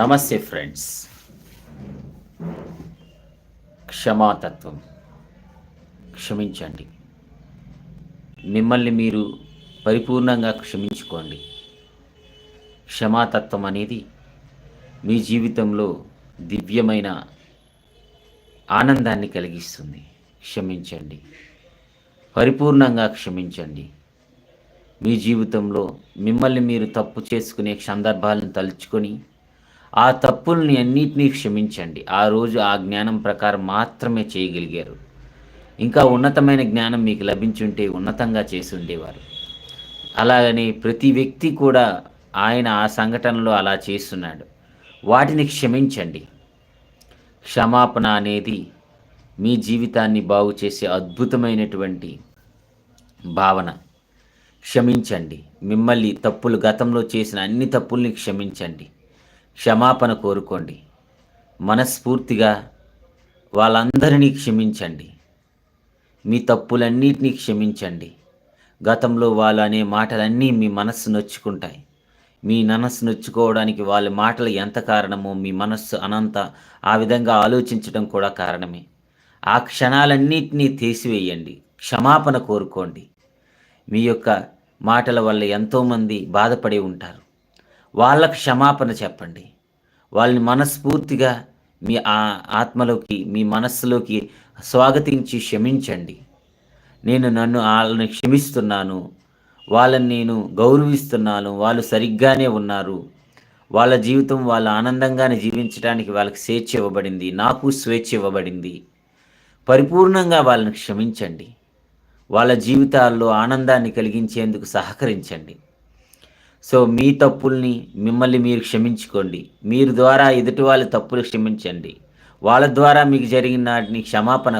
నమస్తే ఫ్రెండ్స్. క్షమాతత్వం. క్షమించండి. మిమ్మల్ని మీరు పరిపూర్ణంగా క్షమించుకోండి. క్షమాతత్వం అనేది మీ జీవితంలో దివ్యమైన ఆనందాన్ని కలిగిస్తుంది. క్షమించండి. పరిపూర్ణంగా క్షమించండి. మీ జీవితంలో మిమ్మల్ని మీరు తప్పు చేసుకునే సందర్భాలను తలుచుకొని ఆ తప్పుల్ని అన్నిటినీ క్షమించండి. ఆ రోజు ఆ జ్ఞానం ప్రకారం మాత్రమే చేయగలిగారు. ఇంకా ఉన్నతమైన జ్ఞానం మీకు లభించుంటే ఉన్నతంగా చేసి ఉండేవారు. అలాగని ప్రతి వ్యక్తి కూడా ఆయన ఆ సంఘటనలో అలా చేస్తున్నాడు. వాటిని క్షమించండి. క్షమాపణ అనేది మీ జీవితాన్ని బాగు చేసే అద్భుతమైనటువంటి భావన. క్షమించండి. మిమ్మల్ని తప్పులు గతంలో చేసిన అన్ని తప్పుల్ని క్షమించండి. క్షమాపణ కోరుకోండి. మనస్ఫూర్తిగా వాళ్ళందరినీ క్షమించండి. మీ తప్పులన్నిటినీ క్షమించండి. గతంలో వాళ్ళు అనే మాటలన్నీ మీ మనస్సు నొచ్చుకుంటాయి. మీ మనస్సు నొచ్చుకోవడానికి వాళ్ళ మాటలు ఎంత కారణమో మీ మనస్సు అనంత ఆ విధంగా ఆలోచించడం కూడా కారణమే. ఆ క్షణాలన్నింటినీ తీసివేయండి. క్షమాపణ కోరుకోండి. మీ యొక్క మాటల వల్ల ఎంతోమంది బాధపడి ఉంటారు. వాళ్ళకు క్షమాపణ చెప్పండి. వాళ్ళని మనస్ఫూర్తిగా మీ ఆ ఆత్మలోకి మీ మనస్సులోకి స్వాగతించి క్షమించండి. నేను నన్ను వాళ్ళని క్షమిస్తున్నాను. వాళ్ళని నేను గౌరవిస్తున్నాను. వాళ్ళు సరిగ్గానే ఉన్నారు. వాళ్ళ జీవితం వాళ్ళ ఆనందంగానే జీవించడానికి వాళ్ళకి స్వేచ్ఛ ఇవ్వబడింది. నాకు స్వేచ్ఛ ఇవ్వబడింది. పరిపూర్ణంగా వాళ్ళని క్షమించండి. వాళ్ళ జీవితాల్లో ఆనందాన్ని కలిగించేందుకు సహకరించండి. సో మీ తప్పుల్ని మిమ్మల్ని మీరు క్షమించుకోండి. మీరు ద్వారా ఎదుటి వాళ్ళ తప్పులు క్షమించండి. వాళ్ళ ద్వారా మీకు జరిగిన వాటిని క్షమాపణ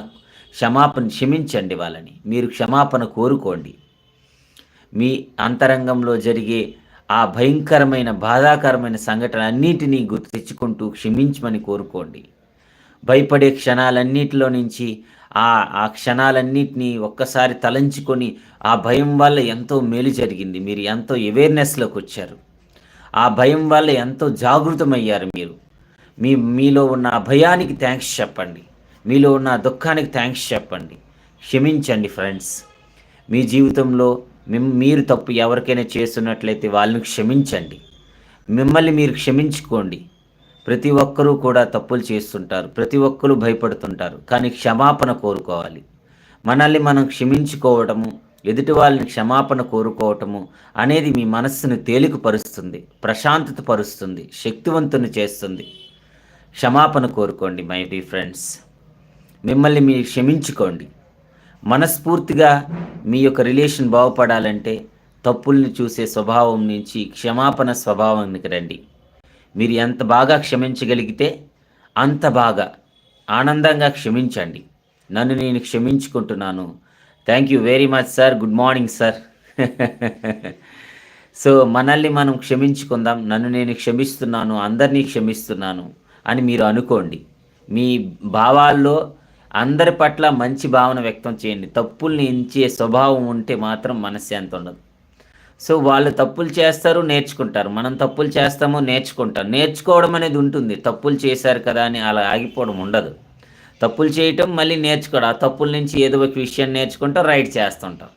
క్షమాపణ క్షమించండి వాళ్ళని. మీరు క్షమాపణ కోరుకోండి. మీ అంతరంగంలో జరిగే ఆ భయంకరమైన బాధాకరమైన సంఘటన అన్నిటినీ గుర్తు తెచ్చుకుంటూ క్షమించమని కోరుకోండి. భయపడే క్షణాలన్నిటిలో నుంచి ఆ ఆ క్షణాలన్నిటినీ ఒక్కసారి తలంచుకొని ఆ భయం వల్ల ఎంతో మేలు జరిగింది. మీరు ఎంతో అవేర్నెస్లోకి వచ్చారు. ఆ భయం వల్ల ఎంతో జాగృతమయ్యారు మీరు. మీ మీలో ఉన్న భయానికి థ్యాంక్స్ చెప్పండి. మీలో ఉన్న దుఃఖానికి థ్యాంక్స్ చెప్పండి. క్షమించండి ఫ్రెండ్స్ మీ జీవితంలో మిమ్ మీరు తప్పు ఎవరికైనా చేస్తున్నట్లయితే వాళ్ళని క్షమించండి. మిమ్మల్ని మీరు క్షమించుకోండి. ప్రతి ఒక్కరూ కూడా తప్పులు చేస్తుంటారు ప్రతి ఒక్కరూ భయపడుతుంటారు కానీ క్షమాపణ కోరుకోవాలి. మనల్ని మనం క్షమించుకోవటము ఎదుటి వాళ్ళని క్షమాపణ కోరుకోవటము అనేది మీ మనస్సును తేలికపరుస్తుంది ప్రశాంతత పరుస్తుంది శక్తివంతుని చేస్తుంది. క్షమాపణ కోరుకోండి మై డీ ఫ్రెండ్స్. మిమ్మల్ని మీరు క్షమించుకోండి. మనస్ఫూర్తిగా మీ యొక్క రిలేషన్ బాగుపడాలంటే తప్పుల్ని చూసే స్వభావం నుంచి క్షమాపణ స్వభావానికి రండి. మీరు ఎంత బాగా క్షమించగలిగితే అంత బాగా ఆనందంగా క్షమించండి. నన్ను నేను క్షమించుకుంటున్నాను. Thank you very much sir good morning sir so మనల్ని మనం క్షమించుకుందాం. నన్ను నేను క్షమిస్తున్నాను. అందరినీ క్షమిస్తున్నాను అని మీరు అనుకోండి. మీ భావాల్లో అందరి పట్ల మంచి భావన వ్యక్తం చేయండి. తప్పుల్ని ఎంచే స్వభావం ఉంటే మాత్రం మనశ్శాంతి ఉండదు. సో వాళ్ళు తప్పులు చేస్తారు నేర్చుకుంటారు. మనం తప్పులు చేస్తాము నేర్చుకుంటాం. నేర్చుకోవడం అనేది ఉంటుంది. తప్పులు చేశారు కదా అని అలా ఆగిపోవడం ఉండదు. తప్పులు చేయటం మళ్ళీ నేర్చుకోవడం. ఆ తప్పుల నుంచి ఏదో ఒక విషయం నేర్చుకుంటాం రైట్ చేస్తుంటాం.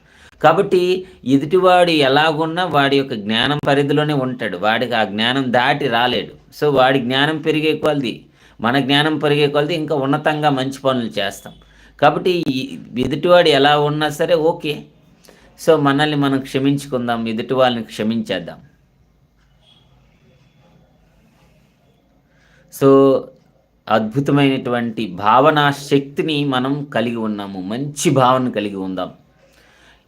కాబట్టి ఎదుటివాడు ఎలాగున్నా వాడి యొక్క జ్ఞానం పరిధిలోనే ఉంటాడు. వాడికి ఆ జ్ఞానం దాటి రాలేడు. సో వాడి జ్ఞానం పెరిగే కొలది మన జ్ఞానం పెరిగే కొలది ఇంకా ఉన్నతంగా మంచి పనులు చేస్తాం. కాబట్టి ఎదుటివాడు ఎలా ఉన్నా సరే ఓకే. సో మనల్ని మనం క్షమించుకుందాం ఎదుటి వాళ్ళని క్షమించేద్దాం. సో అద్భుతమైనటువంటి భావనా శక్తిని మనం కలిగి ఉన్నాము మంచి భావన కలిగి ఉందాం.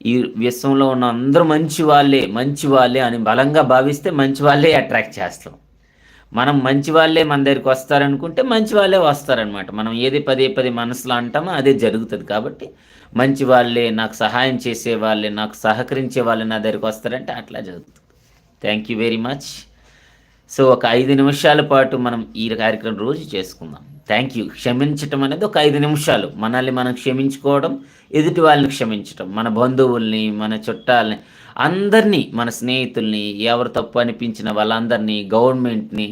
ఈ విశ్వంలో ఉన్న అందరూ మంచి వాళ్ళే మంచి వాళ్ళే అని బలంగా భావిస్తే మంచి వాళ్ళే అట్రాక్ట్ చేస్తాం. మనం మంచి వాళ్ళే మన దగ్గరికి వస్తారనుకుంటే మంచి వాళ్ళే వస్తారనమాట మనం ఏది పదే పదే మనసులో అంటామో అదే జరుగుతుంది కాబట్టి మంచి వాళ్ళే నాకు సహాయం చేసే వాళ్ళే నాకు సహకరించే వాళ్ళే నా దగ్గరికి వస్తారంటే అట్లా జరుగుతుంది. Thank you very much so ఒక ఐదు నిమిషాల పాటు మనం ఈ కార్యక్రమం రోజు చేసుకుందాం. థ్యాంక్ యూ క్షమించటం అనేది ఒక ఐదు నిమిషాలు. మనల్ని మనం క్షమించుకోవడం ఎదుటి వాళ్ళని క్షమించటం మన బంధువుల్ని మన చుట్టాలని అందరినీ మన స్నేహితుల్ని ఎవరు తప్పు అనిపించిన వాళ్ళందరినీ గవర్నమెంట్ని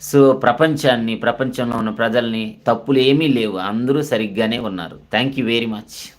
సో ప్రపంచాన్ని ప్రపంచంలో ఉన్న ప్రజల్ని తప్పులు ఏమీ లేవు. అందరూ సరిగ్గానే ఉన్నారు. Thank you very much